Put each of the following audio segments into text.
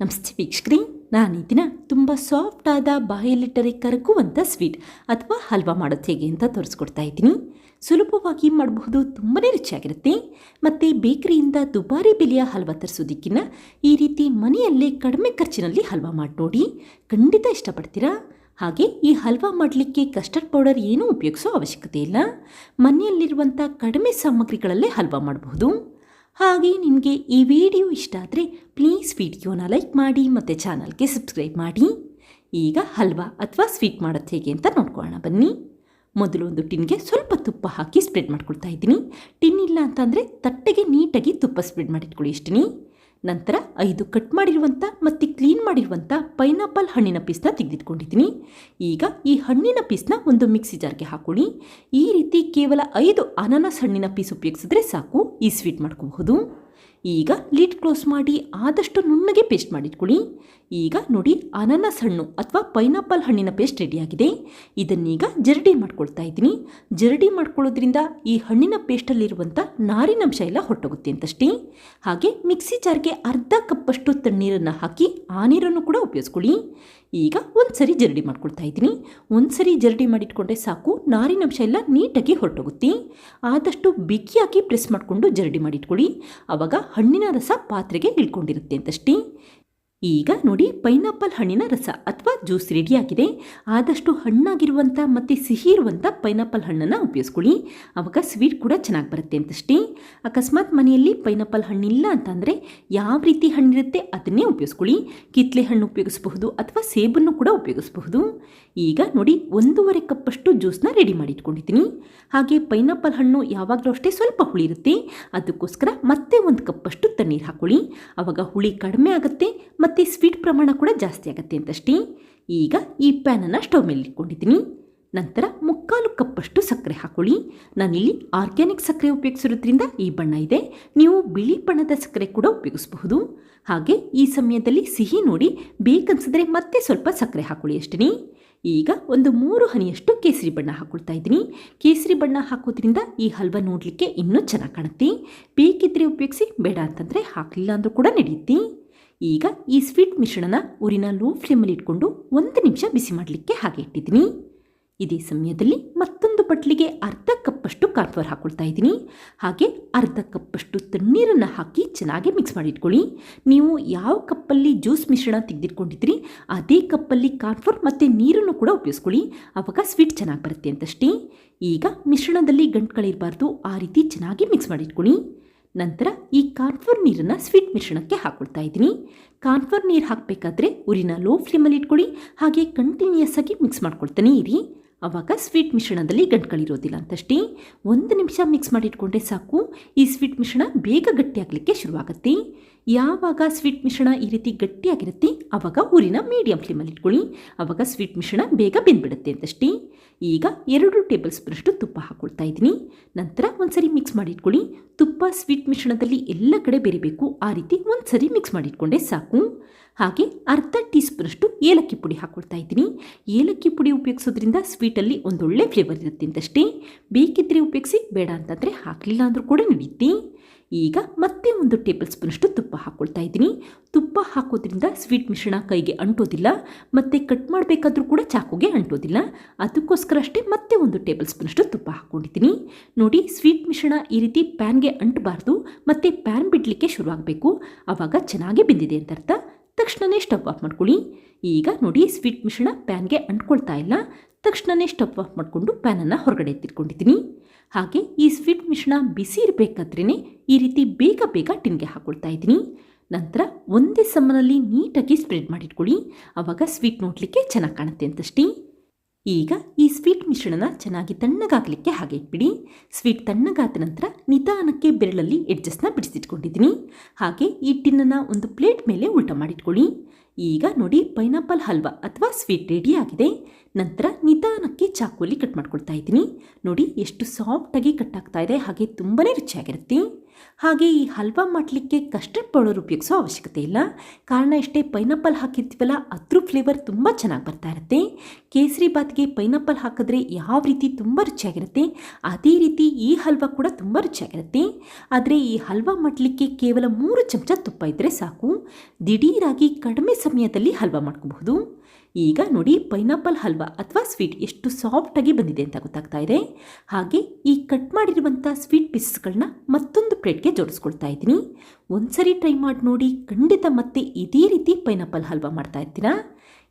ನಮಸ್ತೆ ವೀಕ್ಷಕ್ರಿ ನಾನು ಈ ದಿನ ತುಂಬ ಸಾಫ್ಟ್ ಆದ ಬಾಯಲ್ಲಿಟ್ಟರೆ ಕರಗುವಂಥ ಸ್ವೀಟ್ ಅಥವಾ ಹಲ್ವಾ ಮಾಡೋದು ಹೇಗೆ ಅಂತ ತೋರಿಸ್ಕೊಡ್ತಾ ಇದ್ದೀನಿ. ಸುಲಭವಾಗಿ ಮಾಡಬಹುದು ತುಂಬಾ ರುಚಿಯಾಗಿರುತ್ತೆ. ಮತ್ತು ಬೇಕರಿಯಿಂದ ದುಬಾರಿ ಬೆಲೆಯ ಹಲ್ವಾ ತರಿಸೋದಕ್ಕಿಂತ ಈ ರೀತಿ ಮನೆಯಲ್ಲೇ ಕಡಿಮೆ ಖರ್ಚಿನಲ್ಲಿ ಹಲ್ವಾ ಮಾಡಿ ನೋಡಿ ಖಂಡಿತ ಇಷ್ಟಪಡ್ತೀರಾ? ಹಾಗೆ ಈ ಹಲ್ವಾ ಮಾಡಲಿಕ್ಕೆ ಕಸ್ಟರ್ಡ್ ಪೌಡರ್ ಏನೂ ಉಪಯೋಗಿಸೋ ಅವಶ್ಯಕತೆ ಇಲ್ಲ. ಮನೆಯಲ್ಲಿರುವಂಥ ಕಡಿಮೆ ಸಾಮಗ್ರಿಗಳಲ್ಲೇ ಹಲ್ವಾ ಮಾಡಬಹುದು. ಹಾಗೆ ನಿಮಗೆ ಈ ವಿಡಿಯೋ ಇಷ್ಟ ಆದರೆ ಪ್ಲೀಸ್ ವಿಡಿಯೋನ ಲೈಕ್ ಮಾಡಿ ಮತ್ತು ಚಾನಲ್ಗೆ ಸಬ್ಸ್ಕ್ರೈಬ್ ಮಾಡಿ. ಈಗ ಹಲ್ವಾ ಅಥವಾ ಸ್ವೀಟ್ ಮಾಡೋದು ಹೇಗೆ ಅಂತ ನೋಡ್ಕೊಳ್ಳೋಣ ಬನ್ನಿ. ಮೊದಲು ಒಂದು ಟಿನ್ಗೆ ಸ್ವಲ್ಪ ತುಪ್ಪ ಹಾಕಿ ಸ್ಪ್ರೆಡ್ ಮಾಡ್ಕೊಳ್ತಾ ಇದ್ದೀನಿ. ಟಿನ್ ಇಲ್ಲ ಅಂತಂದರೆ ತಟ್ಟೆಗೆ ನೀಟಾಗಿ ತುಪ್ಪ ಸ್ಪ್ರೆಡ್ ಮಾಡಿಟ್ಕೊಳ್ಳಿ ಇಷ್ಟಿನಿ. ನಂತರ ಐದು ಕಟ್ ಮಾಡಿರುವಂಥ ಮತ್ತು ಕ್ಲೀನ್ ಮಾಡಿರುವಂಥ ಪೈನಾಪಲ್ ಹಣ್ಣಿನ ಪೀಸ್ನ ತೆಗೆದಿಟ್ಕೊಂಡಿದ್ದೀನಿ. ಈಗ ಈ ಹಣ್ಣಿನ ಪೀಸ್ನ ಒಂದು ಮಿಕ್ಸಿ ಜಾರ್ಗೆ ಹಾಕೊಳ್ಳಿ. ಈ ರೀತಿ ಕೇವಲ ಐದು ಅನಾನಸ್ ಹಣ್ಣಿನ ಪೀಸ್ ಉಪಯೋಗಿಸಿದ್ರೆ ಸಾಕು. ಈ ಸ್ವೀಟ್ ಮಾಡ್ಕೋಬಹುದು. ಈಗ ಲಿಡ್ ಕ್ಲೋಸ್ ಮಾಡಿ ಆದಷ್ಟು ನುಣ್ಣಗೆ ಪೇಸ್ಟ್ ಮಾಡಿಟ್ಕೊಳ್ಳಿ. ಈಗ ನೋಡಿ ಅನಾನಸ್ ಹಣ್ಣು ಅಥವಾ ಪೈನಾಪಲ್ ಹಣ್ಣಿನ ಪೇಸ್ಟ್ ರೆಡಿಯಾಗಿದೆ ಇದನ್ನೀಗ ಜರಡಿ ಮಾಡ್ಕೊಳ್ತಾ ಇದ್ದೀನಿ. ಜರಡಿ ಮಾಡ್ಕೊಳ್ಳೋದ್ರಿಂದ ಈ ಹಣ್ಣಿನ ಪೇಸ್ಟಲ್ಲಿರುವಂಥ ನಾರಿನಂಶ ಎಲ್ಲ ಹೊರಟೋಗುತ್ತೆ ಅಂತಷ್ಟೇ. ಹಾಗೆ ಮಿಕ್ಸಿ ಜಾರ್ಗೆ ಅರ್ಧ ಕಪ್ಪಷ್ಟು ತಣ್ಣೀರನ್ನು ಹಾಕಿ ಆ ನೀರನ್ನು ಕೂಡ ಉಪಯೋಗಿಸ್ಕೊಳ್ಳಿ. ಈಗ ಒಂದು ಸರಿ ಜರಡಿ ಮಾಡ್ಕೊಳ್ತಾ ಇದ್ದೀನಿ. ಒಂದು ಸರಿ ಜರಡಿ ಮಾಡಿಟ್ಕೊಂಡ್ರೆ ಸಾಕು ನಾರಿನಂಶ ಎಲ್ಲ ನೀಟಾಗಿ ಹೊರಟೋಗುತ್ತೆ. ಆದಷ್ಟು ಬಿಗಿಯಾಗಿ ಪ್ರೆಸ್ ಮಾಡಿಕೊಂಡು ಜರಡಿ ಮಾಡಿಟ್ಕೊಳ್ಳಿ. ಆವಾಗ ಹಣ್ಣಿನ ರಸ ಪಾತ್ರೆಗೆ ಇಳ್ಕೊಂಡಿರುತ್ತೆ ಅಂತಷ್ಟೇ. ಈಗ ನೋಡಿ ಪೈನಾಪಲ್ ಹಣ್ಣಿನ ರಸ ಅಥವಾ ಜ್ಯೂಸ್ ರೆಡಿಯಾಗಿದೆ. ಆದಷ್ಟು ಹಣ್ಣಾಗಿರುವಂಥ ಮತ್ತು ಸಿಹಿ ಇರುವಂಥ ಪೈನಾಪಲ್ ಹಣ್ಣನ್ನು ಉಪಯೋಗಿಸ್ಕೊಳ್ಳಿ. ಆವಾಗ ಸ್ವೀಟ್ ಕೂಡ ಚೆನ್ನಾಗಿ ಬರುತ್ತೆ ಅಂತಷ್ಟೇ. ಅಕಸ್ಮಾತ್ ಮನೆಯಲ್ಲಿ ಪೈನಾಪಲ್ ಹಣ್ಣಿಲ್ಲ ಅಂತಂದರೆ ಯಾವ ರೀತಿ ಹಣ್ಣಿರುತ್ತೆ ಅದನ್ನೇ ಉಪಯೋಗಿಸ್ಕೊಳ್ಳಿ. ಕಿತ್ಲೆ ಹಣ್ಣು ಉಪಯೋಗಿಸಬಹುದು ಅಥವಾ ಸೇಬನ್ನು ಕೂಡ ಉಪಯೋಗಿಸಬಹುದು. ಈಗ ನೋಡಿ ಒಂದೂವರೆ ಕಪ್ಪಷ್ಟು ಜ್ಯೂಸ್ನ ರೆಡಿ ಮಾಡಿ ಇಟ್ಕೊಂಡಿದ್ದೀನಿ ಹಾಗೆ ಪೈನಾಪಲ್ ಹಣ್ಣು ಯಾವಾಗಲೂ ಅಷ್ಟೇ ಸ್ವಲ್ಪ ಹುಳಿ ಇರುತ್ತೆ. ಅದಕ್ಕೋಸ್ಕರ ಮತ್ತೆ ಒಂದು ಕಪ್ಪಷ್ಟು ತಣ್ಣೀರು ಹಾಕೊಳ್ಳಿ. ಆವಾಗ ಹುಳಿ ಕಡಿಮೆ ಆಗುತ್ತೆ ಮತ್ತು ಸ್ವೀಟ್ ಪ್ರಮಾಣ ಕೂಡ ಜಾಸ್ತಿ ಆಗುತ್ತೆ ಅಂತಷ್ಟೇ. ಈಗ ಈ ಪ್ಯಾನನ್ನು ಸ್ಟವ್ ಮೇಲೆ ಇಟ್ಕೊಂಡಿದ್ದೀನಿ. ನಂತರ ಮುಕ್ಕಾಲು ಕಪ್ಪಷ್ಟು ಸಕ್ಕರೆ ಹಾಕೊಳ್ಳಿ. ನಾನಿಲ್ಲಿ ಆರ್ಗ್ಯಾನಿಕ್ ಸಕ್ಕರೆ ಉಪಯೋಗಿಸಿರೋದ್ರಿಂದ ಈ ಬಣ್ಣ ಇದೆ. ನೀವು ಬಿಳಿ ಬಣ್ಣದ ಸಕ್ಕರೆ ಕೂಡ ಉಪಯೋಗಿಸಬಹುದು. ಹಾಗೆ ಈ ಸಮಯದಲ್ಲಿ ಸಿಹಿ ನೋಡಿ ಬೇಕನ್ಸಿದ್ರೆ ಮತ್ತೆ ಸ್ವಲ್ಪ ಸಕ್ಕರೆ ಹಾಕೊಳ್ಳಿ ಅಷ್ಟೇ ಈಗ ಒಂದು ಮೂರು ಹನಿಯಷ್ಟು ಕೇಸರಿ ಬಣ್ಣ ಹಾಕೊಳ್ತಾ ಇದ್ದೀನಿ. ಕೇಸರಿ ಬಣ್ಣ ಹಾಕೋದ್ರಿಂದ ಈ ಹಲ್ವ ನೋಡಲಿಕ್ಕೆ ಇನ್ನೂ ಚೆನ್ನಾಗಿ ಕಾಣುತ್ತೆ. ಬೇಕಿದ್ರೆ ಉಪಯೋಗಿಸಿ, ಬೇಡ ಅಂತಂದರೆ ಹಾಕಲಿಲ್ಲ ಅಂದರೂ ಕೂಡ ನಡೆಯುತ್ತೆ. ಈಗ ಈ ಸ್ವೀಟ್ ಮಿಶ್ರಣನ ಊರಿನ ಲೋ ಫ್ಲೇಮಲ್ಲಿ ಇಟ್ಕೊಂಡು ಒಂದು ನಿಮಿಷ ಬಿಸಿ ಮಾಡಲಿಕ್ಕೆ ಹಾಗೆ ಇಟ್ಟಿದ್ದೀನಿ. ಇದೇ ಸಮಯದಲ್ಲಿ ಮತ್ತೊಂದು ಬಟ್ಲಿಗೆ ಅರ್ಧ ಕಪ್ಪಷ್ಟು ಕಾರ್ನ್ಫ್ಲವರ್ ಹಾಕ್ಕೊಳ್ತಾ ಇದ್ದೀನಿ. ಹಾಗೆ ಅರ್ಧ ಕಪ್ಪಷ್ಟು ತಣ್ಣೀರನ್ನು ಹಾಕಿ ಚೆನ್ನಾಗಿ ಮಿಕ್ಸ್ ಮಾಡಿ ಇಟ್ಕೊಳ್ಳಿ. ನೀವು ಯಾವ ಕಪ್ಪಲ್ಲಿ ಜ್ಯೂಸ್ ಮಿಶ್ರಣ ತೆಗೆದಿಟ್ಕೊಂಡಿದ್ರಿ ಅದೇ ಕಪ್ಪಲ್ಲಿ ಕಾರ್ನ್ಫ್ಲವರ್ ಮತ್ತು ನೀರನ್ನು ಕೂಡ ಉಪಯೋಗಿಸ್ಕೊಳ್ಳಿ. ಆವಾಗ ಸ್ವೀಟ್ ಚೆನ್ನಾಗಿ ಬರುತ್ತೆ ಅಂತಷ್ಟೇ. ಈಗ ಮಿಶ್ರಣದಲ್ಲಿ ಗಂಟುಗಳಿರಬಾರ್ದು ಆ ರೀತಿ ಚೆನ್ನಾಗಿ ಮಿಕ್ಸ್ ಮಾಡಿಟ್ಕೊಳ್ಳಿ ನಂತರ ಈ ಕಾರ್ನ್ಫ್ಲವರ್ ನೀರನ್ನು ಸ್ವೀಟ್ ಮಿಶ್ರಣಕ್ಕೆ ಹಾಕ್ಕೊಳ್ತಾ ಇದ್ದೀನಿ. ಕಾರ್ನ್ಫ್ಲವರ್ ನೀರು ಹಾಕಬೇಕಾದ್ರೆ ಉರಿನ ಲೋ ಫ್ಲೇಮಲ್ಲಿ ಇಟ್ಕೊಳ್ಳಿ, ಹಾಗೆ ಕಂಟಿನ್ಯೂಯಸ್ ಆಗಿ ಮಿಕ್ಸ್ ಮಾಡ್ಕೊಳ್ತಾನೆ ಇರಿ. ಆವಾಗ ಸ್ವೀಟ್ ಮಿಶ್ರಣದಲ್ಲಿ ಗಂಟುಗಳಿರೋದಿಲ್ಲ ಅಂತಷ್ಟೇ. ಒಂದು ನಿಮಿಷ ಮಿಕ್ಸ್ ಮಾಡಿಟ್ಕೊಂಡ್ರೆ ಸಾಕು. ಈ ಸ್ವೀಟ್ ಮಿಶ್ರಣ ಬೇಗ ಗಟ್ಟಿಯಾಗಲಿಕ್ಕೆ ಶುರುವಾಗುತ್ತೆ. ಯಾವಾಗ ಸ್ವೀಟ್ ಮಿಶ್ರಣ ಈ ರೀತಿ ಗಟ್ಟಿಯಾಗಿರುತ್ತೆ ಆವಾಗ ಊರಿನ ಮೀಡಿಯಂ ಫ್ಲೇಮಲ್ಲಿ ಇಟ್ಕೊಳ್ಳಿ. ಆವಾಗ ಸ್ವೀಟ್ ಮಿಶ್ರಣ ಬೇಗ ಬೆಂದ್ಬಿಡುತ್ತೆ ಅಂತಷ್ಟೇ. ಈಗ ಎರಡು ಟೇಬಲ್ ಸ್ಪೂನಷ್ಟು ತುಪ್ಪ ಹಾಕ್ಕೊಳ್ತಾ ಇದ್ದೀನಿ. ನಂತರ ಒಂದ್ಸರಿ ಮಿಕ್ಸ್ ಮಾಡಿಟ್ಕೊಳ್ಳಿ ತುಪ್ಪ ಸ್ವೀಟ್ ಮಿಶ್ರಣದಲ್ಲಿ ಎಲ್ಲ ಕಡೆ ಬೆರಿಬೇಕು. ಆ ರೀತಿ ಒಂದ್ಸರಿ ಮಿಕ್ಸ್ ಮಾಡಿಟ್ಕೊಂಡೆ ಸಾಕು. ಹಾಗೆ ಅರ್ಧ ಟೀ ಸ್ಪೂನಷ್ಟು ಏಲಕ್ಕಿ ಪುಡಿ ಹಾಕ್ಕೊಳ್ತಾ ಇದ್ದೀನಿ. ಏಲಕ್ಕಿ ಪುಡಿ ಉಪಯೋಗಿಸೋದ್ರಿಂದ ಸ್ವೀಟಲ್ಲಿ ಒಂದೊಳ್ಳೆ ಫ್ಲೇವರ್ ಇರುತ್ತೆ ಅಂತಷ್ಟೇ. ಬೇಕಿದ್ದರೆ ಉಪಯೋಗಿಸಿ, ಬೇಡ ಅಂತಂದರೆ ಹಾಕಲಿಲ್ಲ ಅಂದರೂ ಕೂಡ ನಡೆಯುತ್ತೆ ಈಗ ಮತ್ತೆ ಒಂದು ಟೇಬಲ್ ಸ್ಪೂನಷ್ಟು ತುಪ್ಪ ಹಾಕ್ಕೊಳ್ತಾ ಇದ್ದೀನಿ. ತುಪ್ಪ ಹಾಕೋದ್ರಿಂದ ಸ್ವೀಟ್ ಮಿಶ್ರಣ ಕೈಗೆ ಅಂಟೋದಿಲ್ಲ, ಮತ್ತು ಕಟ್ ಮಾಡಬೇಕಾದ್ರೂ ಕೂಡ ಚಾಕುಗೆ ಅಂಟೋದಿಲ್ಲ. ಅದಕ್ಕೋಸ್ಕರ ಅಷ್ಟೇ ಮತ್ತೆ ಒಂದು ಟೇಬಲ್ ಸ್ಪೂನಷ್ಟು ತುಪ್ಪ ಹಾಕ್ಕೊಂಡಿದ್ದೀನಿ ನೋಡಿ, ಸ್ವೀಟ್ ಮಿಶ್ರಣ ಈ ರೀತಿ ಪ್ಯಾನ್ಗೆ ಅಂಟಬಾರ್ದು, ಮತ್ತು ಪ್ಯಾನ್ ಬಿಡಲಿಕ್ಕೆ ಶುರುವಾಗಬೇಕು. ಆವಾಗ ಚೆನ್ನಾಗಿ ಬೆಂದಿದೆ ಅಂತ ಅರ್ಥ. ತಕ್ಷಣವೇ ಸ್ಟವ್ ಆಫ್ ಮಾಡ್ಕೊಳ್ಳಿ. ಈಗ ನೋಡಿ, ಸ್ವೀಟ್ ಮಿಶ್ರಣ ಪ್ಯಾನ್ಗೆ ಅಂಟ್ಕೊಳ್ತಾ ಇಲ್ಲ. ತಕ್ಷಣವೇ ಸ್ಟಪ್ ಆಫ್ ಮಾಡಿಕೊಂಡು ಪ್ಯಾನನ್ನು ಹೊರಗಡೆ ಎತ್ತಿಟ್ಕೊಂಡಿದ್ದೀನಿ. ಹಾಗೆ ಈ ಸ್ವೀಟ್ ಮಿಶ್ರಣ ಬಿಸಿ ಇರಬೇಕಾದ್ರೇ ಈ ರೀತಿ ಬೇಗ ಬೇಗ ಟಿನ್ಗೆ ಹಾಕ್ಕೊಳ್ತಾ ಇದ್ದೀನಿ. ನಂತರ ಒಂದೇ ಸಮನಲ್ಲಿ ನೀಟಾಗಿ ಸ್ಪ್ರೆಡ್ ಮಾಡಿಟ್ಕೊಳ್ಳಿ. ಆವಾಗ ಸ್ವೀಟ್ ನೋಡಲಿಕ್ಕೆ ಚೆನ್ನಾಗಿ ಕಾಣುತ್ತೆ ಅಂತಷ್ಟೇ. ಈಗ ಈ ಸ್ವೀಟ್ ಮಿಶ್ರಣನ ಚೆನ್ನಾಗಿ ತಣ್ಣಗಾಗಲಿಕ್ಕೆ ಹಾಗೆ ಇಟ್ಬಿಡಿ. ಸ್ವೀಟ್ ತಣ್ಣಗಾದ ನಂತರ ನಿಧಾನಕ್ಕೆ ಬೆರಳಲ್ಲಿ ಎಡ್ಜಸ್ನ ಬಿಡಿಸಿಟ್ಕೊಂಡಿದ್ದೀನಿ. ಹಾಗೆ ಈ ಟಿನ್ನನ್ನು ಒಂದು ಪ್ಲೇಟ್ ಮೇಲೆ ಉಲ್ಟ ಮಾಡಿಟ್ಕೊಳ್ಳಿ. ಈಗ ನೋಡಿ ಪೈನಾಪಲ್ ಹಲ್ವಾ ಅಥವಾ ಸ್ವೀಟ್ ರೆಡಿ ಆಗಿದೆ. ನಂತರ ನಿಧಾನಕ್ಕೆ ಚಾಕುವಲ್ಲಿ ಕಟ್ ಮಾಡ್ಕೊಳ್ತಾ ಇದ್ದೀನಿ. ನೋಡಿ ಎಷ್ಟು ಸಾಫ್ಟಾಗಿ ಕಟ್ ಆಗ್ತಾ ಇದೆ. ಹಾಗೆ ತುಂಬಾ ರುಚಿಯಾಗಿರುತ್ತೆ. ಹಾಗೆ ಈ ಹಲ್ವಾ ಮಾಡಲಿಕ್ಕೆ ಕಸ್ಟರ್ಡ್ ಪೌಡರ್ ಉಪಯೋಗಿಸೋ ಅವಶ್ಯಕತೆ ಇಲ್ಲ. ಕಾರಣ ಇಷ್ಟೇ ಪೈನಾಪಲ್ ಹಾಕಿರ್ತೀವಲ್ಲ, ಅದ್ರ ಫ್ಲೇವರ್ ತುಂಬ ಚೆನ್ನಾಗಿ ಬರ್ತಾ ಇರುತ್ತೆ. ಕೇಸರಿ ಬಾತ್ಗೆ ಪೈನಾಪಲ್ ಹಾಕಿದ್ರೆ ಯಾವ ರೀತಿ ತುಂಬ ರುಚಿಯಾಗಿರುತ್ತೆ, ಅದೇ ರೀತಿ ಈ ಹಲ್ವಾ ಕೂಡ ತುಂಬ ರುಚಿಯಾಗಿರುತ್ತೆ. ಆದರೆ ಈ ಹಲ್ವಾ ಮಾಡಲಿಕ್ಕೆ ಕೇವಲ ಮೂರು ಚಮಚ ತುಪ್ಪ ಇದ್ದರೆ ಸಾಕು. ದಿಢೀರಾಗಿ ಕಡಿಮೆ ಸಮಯದಲ್ಲಿ ಹಲ್ವಾ ಮಾಡ್ಕೋಬಹುದು. ಈಗ ನೋಡಿ ಪೈನಾಪಲ್ ಹಲ್ವಾ ಅಥವಾ ಸ್ವೀಟ್ ಎಷ್ಟು ಸಾಫ್ಟಾಗಿ ಬಂದಿದೆ ಅಂತ ಗೊತ್ತಾಗ್ತಾ ಇದೆ. ಹಾಗೆ ಈ ಕಟ್ ಮಾಡಿರುವಂಥ ಸ್ವೀಟ್ ಪೀಸಸ್ಗಳನ್ನ ಮತ್ತೊಂದು ಪ್ಲೇಟ್ಗೆ ಜೋಡಿಸ್ಕೊಳ್ತಾ ಇದ್ದೀನಿ. ಒಂದ್ಸರಿ ಟ್ರೈ ಮಾಡಿ ನೋಡಿ, ಖಂಡಿತ ಮತ್ತೆ ಇದೇ ರೀತಿ ಪೈನಾಪಲ್ ಹಲ್ವಾ ಮಾಡ್ತಾ ಇರ್ತೀರಾ?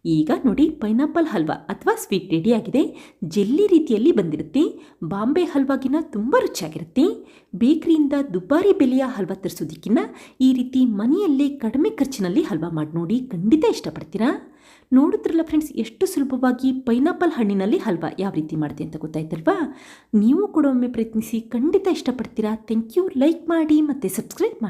ಈಗ ನೋಡಿ ಪೈನಾಪಲ್ ಹಲ್ವಾ ಅಥವಾ ಸ್ವೀಟ್ ರೆಡಿಯಾಗಿದೆ ಜೆಲ್ಲಿ ರೀತಿಯಲ್ಲಿ ಬಂದಿರುತ್ತೆ. ಬಾಂಬೆ ಹಲ್ವಾಗಿನ ತುಂಬ ರುಚಿಯಾಗಿರುತ್ತೆ. ಬೇಕರಿಯಿಂದ ದುಬಾರಿ ಬೆಲೆಯ ಹಲ್ವಾ ತರಿಸೋದಕ್ಕಿಂತ ಈ ರೀತಿ ಮನೆಯಲ್ಲೇ ಕಡಿಮೆ ಖರ್ಚಿನಲ್ಲಿ ಹಲ್ವಾ ಮಾಡಿ ನೋಡಿ, ಖಂಡಿತ ಇಷ್ಟಪಡ್ತೀರಾ? ನೋಡಿದ್ರಲ್ಲ ಫ್ರೆಂಡ್ಸ್ ಎಷ್ಟು ಸುಲಭವಾಗಿ ಪೈನಾಪಲ್ ಹಣ್ಣಿನಲ್ಲಿ ಹಲ್ವಾ ಯಾವ ರೀತಿ ಮಾಡಿದೆ ಅಂತ ಗೊತ್ತಾಯ್ತಲ್ವಾ? ನೀವು ಕೂಡ ಒಮ್ಮೆ ಪ್ರಯತ್ನಿಸಿ ಖಂಡಿತ ಇಷ್ಟಪಡ್ತೀರಾ. ಥ್ಯಾಂಕ್ ಯು ಲೈಕ್ ಮಾಡಿ ಮತ್ತು ಸಬ್ಸ್ಕ್ರೈಬ್ ಮಾಡಿ.